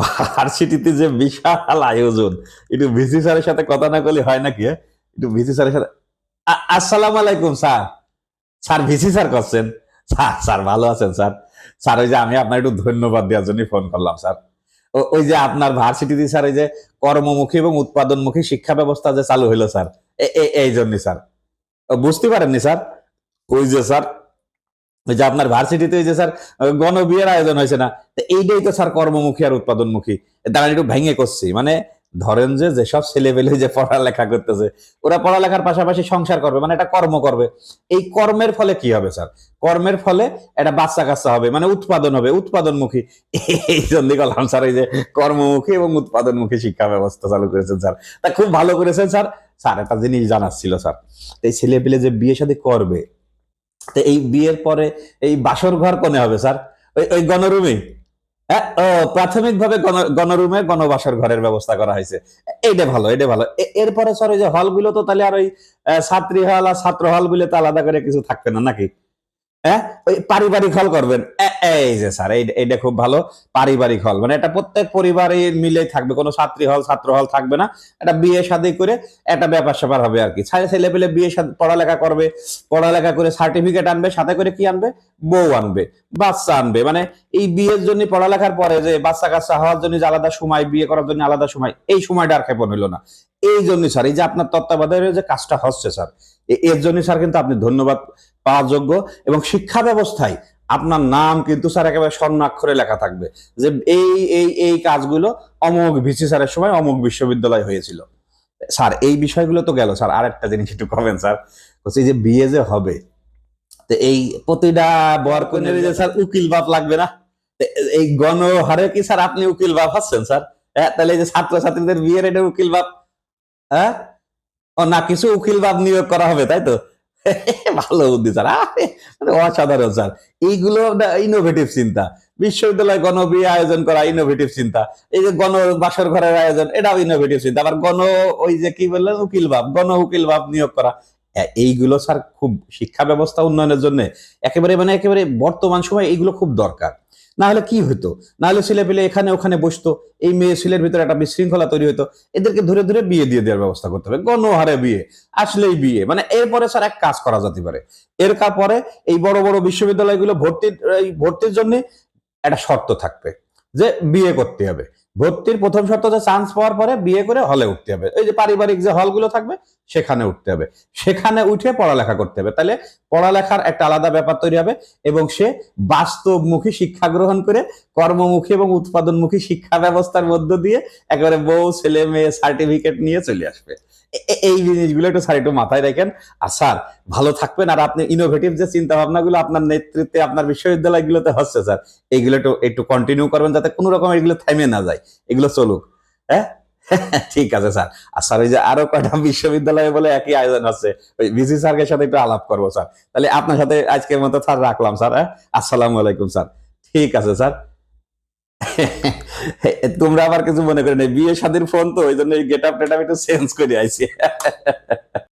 ভার্সিটিতে যে বিশাল আয়োজন, একটু ভিসি স্যারের সাথে কথা না করলে হয় নাকি হ্যাঁ? একটু ভিসি স্যারের সাথে আসসালামু আলাইকুম, স্যার। স্যার, ভিসি স্যার করছেন? স্যার স্যার, ভালো আছেন, স্যার? স্যার, ওই যে আমি আপনার একটু ধন্যবাদ দেওয়ার জন্য ফোন করলাম, স্যার। ওই যে আপনার ভার্সিটিতে স্যার, এই যে কর্মমুখী এবং উৎপাদনমুখী শিক্ষা ব্যবস্থা যে চালু হলো স্যার এই জন্যই, স্যার। বুঝতে পারেননি, স্যার? ওই যে, স্যার? ওই যে আপনার ভার্সিটিতে যে স্যার গণবিয়ের আয়োজন হয়েছে না, তো এইটাই তো স্যার কর্মমুখী আর উৎপাদনমুখী। তারা একটু ভেঙে করছি। মানে ধরেন যে, যেসব ছেলেপেলে যে পড়ালেখা করতেছে, ওরা পড়ালেখার পাশাপাশি সংসার করবে মানে একটা কর্ম করবে। এই কর্মের ফলে কি হবে স্যার কর্মের ফলে একটা বাচ্চা কাচ্চা হবে মানে উৎপাদন হবে, উৎপাদনমুখী। এই জন্য করলাম স্যার এই যে কর্মমুখী এবং উৎপাদনমুখী শিক্ষা ব্যবস্থা চালু করেছেন স্যার তা খুব ভালো করেছেন স্যার স্যার, একটা জিনিস জানাচ্ছিল স্যার এই ছেলে পেলে যে বিয়ে শাদী করবে তো এই বিয়ের পরে এই বাসর ঘর কোনে হবে, স্যার? ওই ওই গণরুমে? হ্যাঁ প্রাথমিকভাবে গণ- গণরুমে গণবাসর ঘরের ব্যবস্থা করা হয়েছে। এটা ভালো এটা ভালো। এরপরে স্যার ওই যে হলগুলো তো তাহলে আর ওই ছাত্রী হল আর ছাত্র হল বলে তো আলাদা করে কিছু থাকবে না, নাকি? হ্যাঁ? পারিবারিক হল করবেন। এই যে স্যার, এই- এইটা খুব ভালো। পারিবারিক হল। মানে এটা প্রত্যেক পরিবারে মিলে থাকবে। কোনো ছাত্রী হল, ছাত্র হল থাকবে না। এটা বিয়ে শাদী করে একটা ব্যাপার স্যাপার হবে আর কি। ছেলে পেলে বিয়ে পড়ালেখা করবে। পড়ালেখা করে সার্টিফিকেট আনবে, সাথে করে কি আনবে? বউ আনবে, বাচ্চা আনবে। মানে এই বিয়ের জন্য পড়ালেখার পরে যে বাচ্চা কাচ্চা হওয়ার জন্য আলাদা সময়, বিয়ে করার জন্য আলাদা সময়, এই সময়টা আর ক্ষেপণ হইল না। এই জন্য স্যার, এই যে আপনার তত্ত্বাবধানে যে কাজটা হচ্ছে স্যার এর জন্য স্যার কিন্তু আপনি ধন্যবাদ পাওয়ার যোগ্য এবং শিক্ষা ব্যবস্থায় আপনার নাম কিন্তু স্যার একেবারে স্বর্ণাক্ষরে লেখা থাকবে যে এই এই এই কাজগুলো অমুক ভিসি স্যারের সময় অমুক বিশ্ববিদ্যালয় হয়েছিল। স্যার, এই বিষয়গুলো তো গেল, স্যার, আরেকটা জিনিস একটু কমেন, স্যার। বলছি যে বিয়ে যে হবে, তো এই প্রতিটা বর কনের যে স্যার উকিল বাপ লাগবে না? এই গণহারে কি স্যার আপনি উকিল বাপ হচ্ছেন স্যার? হ্যাঁ তাহলে এই যে ছাত্র ছাত্রীদের বিয়ের এটা উকিল বাপ হ্যাঁ? ও না, কিছু উকিল বাপ নিয়োগ করা হবে, তাই তো? ভালো বুদ্ধি, স্যার। অসাধারণ, স্যার। এইগুলো ইনোভেটিভ চিন্তা। বিশ্ববিদ্যালয় গণ বিয়ে আয়োজন করা ইনোভেটিভ চিন্তা। এই যে গণ বাসর ঘরের আয়োজন, এটাও ইনোভেটিভ চিন্তা। আবার গণ, ওই যে কি বললেন, উকিল ভাব, গণ উকিল ভাব নিয়োগ করা। এইগুলো, স্যার, খুব শিক্ষা ব্যবস্থা উন্নয়নের জন্য একেবারে মানে একেবারে বর্তমান সময় এইগুলো খুব দরকার। না হলে কি হতো না হলে ছেলে পেলে এখানে ওখানে বসতো, এই মেয়ে ছেলের ভিতরে একটা বিশৃঙ্খলা তৈরি হতো এদেরকে ধরে ধরে বিয়ে দিয়ে দেওয়ার ব্যবস্থা করতে হবে, গণহারে বিয়ে, আসলেই বিয়ে মানে এরপরে স্যার এক কাজ করা যেতে পারে এর কারপরে এই বড় বড় বিশ্ববিদ্যালয়গুলো ভর্তির ভর্তির জন্য একটা শর্ত থাকবে যে বিয়ে করতে হবে ভর্তির প্রথম শর্ত যে চান্স পাওয়ার পরে বিয়ে করে হলে উঠতে হবে। এই যে পারিবারিক যে হলগুলো থাকবে, সেখানে উঠতে হবে। সেখানে উঠে পড়ালেখা করতে হবে। তাহলে পড়ালেখার একটা আলাদা ব্যাপার তৈরি হবে এবং সে বাস্তবমুখী শিক্ষা গ্রহণ করে কর্মমুখী এবং উৎপাদনমুখী শিক্ষা ব্যবস্থার মধ্য দিয়ে একেবারে বউ, ছেলে, মেয়ে সার্টিফিকেট নিয়ে চলে আসবে। এই জিনিসগুলো একটু স্যার একটু মাথায় রাখেন। আর স্যার ভালো থাকবেন আর আপনি ইনোভেটিভ যে চিন্তা ভাবনাগুলো আপনার নেতৃত্বে, আপনার বিশ্ববিদ্যালয়গুলোতে হচ্ছে স্যার এইগুলো একটু একটু কন্টিনিউ করবেন যাতে কোনো রকম এগুলো থেমে না যায়। এগুলো চলুক হ্যাঁ? ঠিক আছে স্যার। আর স্যার যে আরও কয়টা বিশ্ববিদ্যালয়ে বলে একই আয়োজন হচ্ছে, ওই ভিসি স্যারকে সাথে একটু আলাপ করব, স্যার। তাহলে আপনার সাথে আজকের মতো স্যার রাখলাম, স্যার হ্যাঁ? আসসালামু আলাইকুম, স্যার। ঠিক আছে, স্যার। তোমরা আবার কিছু মনে করে নেই বিয়ে শাদীর ফোন তো, ওই জন্য গেট আপ টেট একটু চেঞ্জ করে আইছি।